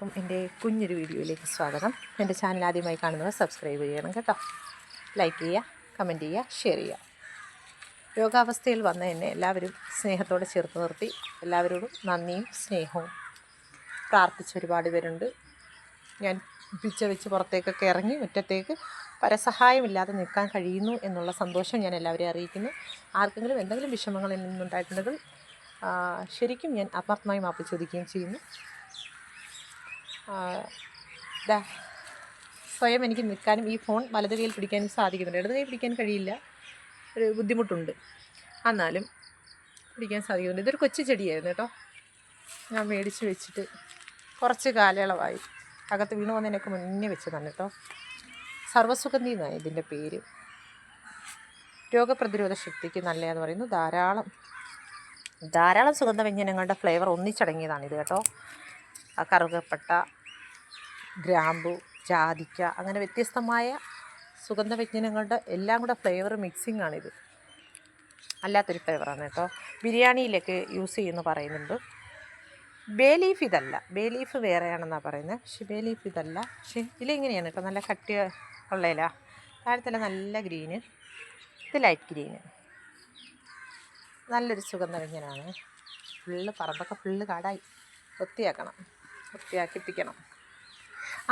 അപ്പം എന്റെ കുഞ്ഞൊരു വീഡിയോയിലേക്ക് സ്വാഗതം. എന്റെ ചാനൽ ആദ്യമായി കാണുന്നവർ സബ്സ്ക്രൈബ് ചെയ്യണം കേട്ടോ. ലൈക്ക് ചെയ്യുക കമന്റ് ചെയ്യുക ഷെയർ ചെയ്യുക. രോഗാവസ്ഥയിൽ വന്ന എന്നെ എല്ലാവരും സ്നേഹത്തോടെ ചേർത്ത് നിർത്തി. എല്ലാവരോടും നന്ദിയും സ്നേഹവും പ്രാർത്ഥിച്ച ഒരുപാട് പേരുണ്ട്. ഞാൻ പിച്ച വെച്ച് പുറത്തേക്കൊക്കെ ഇറങ്ങി മുറ്റത്തേക്ക് പരസഹായമില്ലാതെ നിൽക്കാൻ കഴിയുന്നു എന്നുള്ള സന്തോഷം ഞാൻ എല്ലാവരെയും അറിയിക്കുന്നു. ആർക്കെങ്കിലും എന്തെങ്കിലും വിഷമങ്ങൾ നിന്നുണ്ടായിട്ടുണ്ടെങ്കിൽ ശരിക്കും ഞാൻ ആത്മാർത്ഥമായി മാപ്പ് ചോദിക്കുകയും ചെയ്യുന്നു. ദാ സ്വയം എനിക്ക് നിൽക്കാനും ഈ ഫോൺ വലത് കൈയിൽ പിടിക്കാനും സാധിക്കുന്നുണ്ട്. ഇടത് കൈ പിടിക്കാൻ കഴിയില്ല. ഒരു ബുദ്ധിമുട്ടുണ്ട്. എന്നാലും പിടിക്കാൻ സാധിക്കുന്നുണ്ട്. ഇതൊരു കൊച്ചു ചെടിയായിരുന്നു കേട്ടോ. ഞാൻ മേടിച്ച് വെച്ചിട്ട് കുറച്ച് കാലയളവായി. അകത്ത് വീണ് വന്നതിനൊക്കെ മുന്നേ വെച്ചതാണ് കേട്ടോ. സർവസുഗന്ധി എന്നാണ് ഇതിന്റെ പേര്. രോഗപ്രതിരോധ ശക്തിക്ക് നല്ലതെന്ന് പറയുന്നു. ധാരാളം ധാരാളം സുഗന്ധ വ്യഞ്ജനങ്ങളുടെ ഫ്ലേവർ ഒന്നിച്ചടങ്ങിയതാണ് ഇത് കേട്ടോ. കറുകപ്പട്ട ഗ്രാമ്പു ജാതിക്ക അങ്ങനെ വ്യത്യസ്തമായ സുഗന്ധ വ്യഞ്ജനങ്ങളുടെ എല്ലാം കൂടെ ഫ്ലേവർ മിക്സിംഗ് ആണിത്. അല്ലാത്തൊരു ഫ്ലേവറാണ് കേട്ടോ. ബിരിയാണിയിലൊക്കെ യൂസ് ചെയ്യുമെന്ന് പറയുന്നുണ്ട്. ബേ ലീഫ് ഇതല്ല. ബേ ലീഫ് വേറെയാണെന്നാണ് പറയുന്നത്. പക്ഷേ ബേ ലീഫ് ഇതല്ല. പക്ഷേ ഇതിലെങ്ങനെയാണ് കേട്ടോ നല്ല കട്ടി ഉള്ള ഇല നല്ല ഗ്രീന് ഇത് ലൈറ്റ് ഗ്രീന്. നല്ലൊരു സുഗന്ധവ്യഞ്ജനാണ് ഫുള്ള് പറമ്പൊക്കെ ഫുള്ള് കാടായി. വൃത്തിയാക്കണം. വൃത്തിയാക്കിപ്പിക്കണം.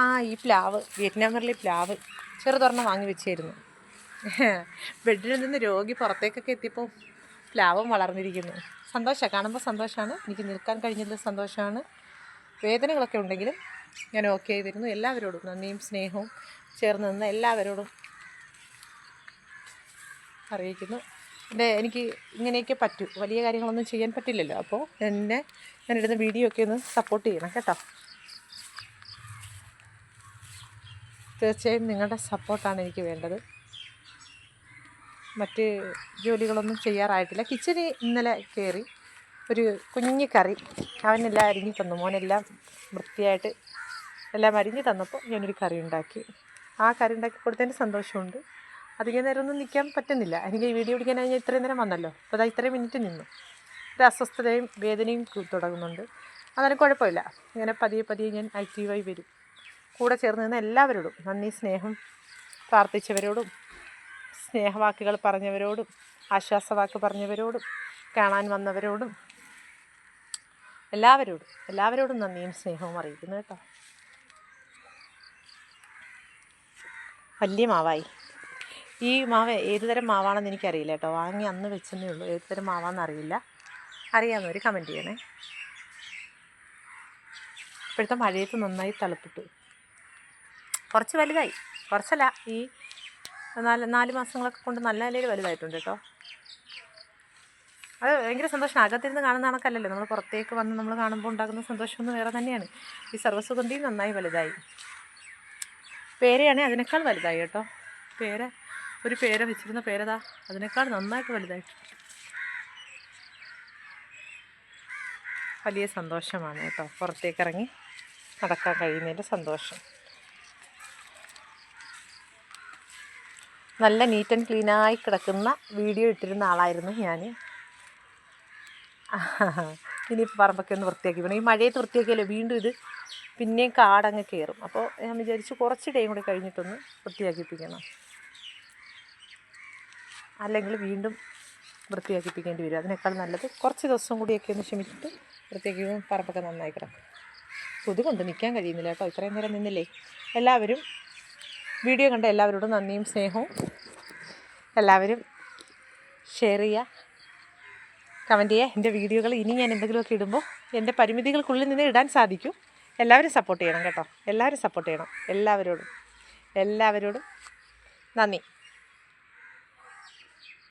ആ ഈ പ്ലാവ്. വിയറ്റ്നാമറിലെ പ്ലാവ്. ചെറുതൊരെണ്ണം വാങ്ങി വെച്ചായിരുന്നു ബെഡിൽ നിന്ന് രോഗി പുറത്തേക്കൊക്കെ എത്തിയപ്പോൾ പ്ലാവും വളർന്നിരിക്കുന്നു. സന്തോഷമാണ് കാണുമ്പോൾ സന്തോഷമാണ് എനിക്ക് നിൽക്കാൻ കഴിഞ്ഞതിൽ സന്തോഷമാണ്. വേദനകളൊക്കെ ഉണ്ടെങ്കിലും ഞാൻ ഓക്കെ ആയി വരുന്നു എല്ലാവരോടും നന്ദിയും സ്നേഹവും ചേർന്ന് നിന്ന് എല്ലാവരോടും അറിയിക്കുന്നു. എന്റെ എനിക്ക് ഇങ്ങനെയൊക്കെ പറ്റൂ. വലിയ കാര്യങ്ങളൊന്നും ചെയ്യാൻ പറ്റില്ലല്ലോ. അപ്പോൾ എന്നെ ഞാനിടുന്ന വീഡിയോ ഒക്കെ ഒന്ന് സപ്പോർട്ട് ചെയ്യണം കേട്ടോ. തീർച്ചയായും നിങ്ങളുടെ സപ്പോർട്ടാണ് എനിക്ക് വേണ്ടത്. മറ്റ് ജോലികളൊന്നും ചെയ്യാറായിട്ടില്ല. കിച്ചണി ഇന്നലെ കയറി ഒരു കുഞ്ഞു കറി അവനെല്ലാം അരിഞ്ഞു തന്നു. മോനെല്ലാം വൃത്തിയായിട്ട് എല്ലാം അരിഞ്ഞു തന്നപ്പോൾ ഞാനൊരു കറി ഉണ്ടാക്കി. ആ കറി ഉണ്ടാക്കി കൊടുത്തതിന് സന്തോഷമുണ്ട്. അധികം നേരമൊന്നും നിൽക്കാൻ പറ്റുന്നില്ല. എനിക്ക് ഈ വീഡിയോ പിടിക്കാൻ ഞാൻ ഇത്രയും നേരം വന്നല്ലോ. അപ്പോൾ അതാ ഇത്രയും മിനിറ്റ് നിന്നു. ഒരു അസ്വസ്ഥതയും വേദനയും തുടങ്ങുന്നുണ്ട്. അങ്ങനെ കുഴപ്പമില്ല. ഇങ്ങനെ പതിയെ പതിയെ ഞാൻ ആക്റ്റീവായി വരും. കൂടെ ചേർന്ന് നിന്ന് എല്ലാവരോടും നന്ദി സ്നേഹം പ്രാർത്ഥിച്ചവരോടും സ്നേഹവാക്കുകൾ പറഞ്ഞവരോടും ആശ്വാസവാക്ക് പറഞ്ഞവരോടും കാണാൻ വന്നവരോടും എല്ലാവരോടും എല്ലാവരോടും നന്ദിയും സ്നേഹവും അറിയിക്കുന്നു കേട്ടോ. വലിയ മാവായി. ഈ മാവ് ഏതുതരം മാവാണെന്ന് എനിക്കറിയില്ല കേട്ടോ. വാങ്ങി അന്ന് വെച്ചെന്നേ ഉള്ളൂ. ഏത് തരം മാവാണെന്ന് അറിയില്ല. അറിയാവുന്നവർ കമന്റ് ചെയ്യണേ. ഇപ്പോഴത്തെ മഴയത്ത് നന്നായി തളുപ്പിട്ടു കുറച്ച് വലുതായി. കുറച്ചല്ല ഈ നാല് നാല് മാസങ്ങളൊക്കെ കൊണ്ട് നല്ല നിലയിൽ വലുതായിട്ടുണ്ട് കേട്ടോ. അത് ഭയങ്കര സന്തോഷം. അകത്തിരുന്ന് കാണുന്ന കണക്കല്ലല്ലോ. നമ്മൾ പുറത്തേക്ക് വന്ന് നമ്മൾ കാണുമ്പോൾ ഉണ്ടാകുന്ന സന്തോഷമൊന്നും വേറെ തന്നെയാണ്. ഈ സർവസുഗന്ധിയും നന്നായി വലുതായി. പേരയാണെങ്കിൽ അതിനേക്കാൾ വലുതായി കേട്ടോ. പേര ഒരു പേര വെച്ചിരുന്ന പേരതാ. അതിനേക്കാൾ നന്നായിട്ട് വലുതായി വലിയ സന്തോഷമാണ് കേട്ടോ. പുറത്തേക്ക് ഇറങ്ങി നടക്കാൻ കഴിയുന്നതിന്റെ സന്തോഷം. നല്ല നീറ്റ് ആൻഡ് ക്ലീനായി കിടക്കുന്ന വീഡിയോ ഇട്ടിരുന്ന ആളായിരുന്നു ഞാൻ ഇനിയിപ്പോൾ പറമ്പൊക്കെ ഒന്ന് വൃത്തിയാക്കി വേണം ഈ മഴയത്ത് വൃത്തിയാക്കിയാലോ വീണ്ടും ഇത് പിന്നെയും കാടങ്ങ് കയറും അപ്പോൾ ഞാൻ വിചാരിച്ചു കുറച്ച് ടൈം കൂടി കഴിഞ്ഞിട്ടൊന്ന് വൃത്തിയാക്കിപ്പിക്കണം. അല്ലെങ്കിൽ വീണ്ടും വൃത്തിയാക്കിപ്പിക്കേണ്ടി വരും. അതിനേക്കാൾ നല്ലത് കുറച്ച് ദിവസം കൂടിയൊക്കെ ഒന്ന് ക്ഷമിച്ചിട്ട് വൃത്തിയാക്കി പറമ്പൊക്കെ നന്നായി കിടക്കും. കൊതുകൊണ്ട് നിൽക്കാൻ കഴിയുന്നില്ല കേട്ടോ. ഇത്രയും നേരം നിന്നില്ലേ? എല്ലാവരും വീഡിയോ കണ്ട എല്ലാവരോടും നന്ദിയും സ്നേഹവും. എല്ലാവരും ഷെയർ ചെയ്യുക കമന്റ് ചെയ്യുക. എന്റെ വീഡിയോകൾ ഇനി ഞാൻ എന്തെങ്കിലുമൊക്കെ ഇടുമ്പോൾ എന്റെ പരിമിതികൾക്കുള്ളിൽ നിന്ന് ഇടാൻ സാധിക്കും. എല്ലാവരും സപ്പോർട്ട് ചെയ്യണം കേട്ടോ. എല്ലാവരും സപ്പോർട്ട് ചെയ്യണം. എല്ലാവരോടും. എല്ലാവരോടും നന്ദി.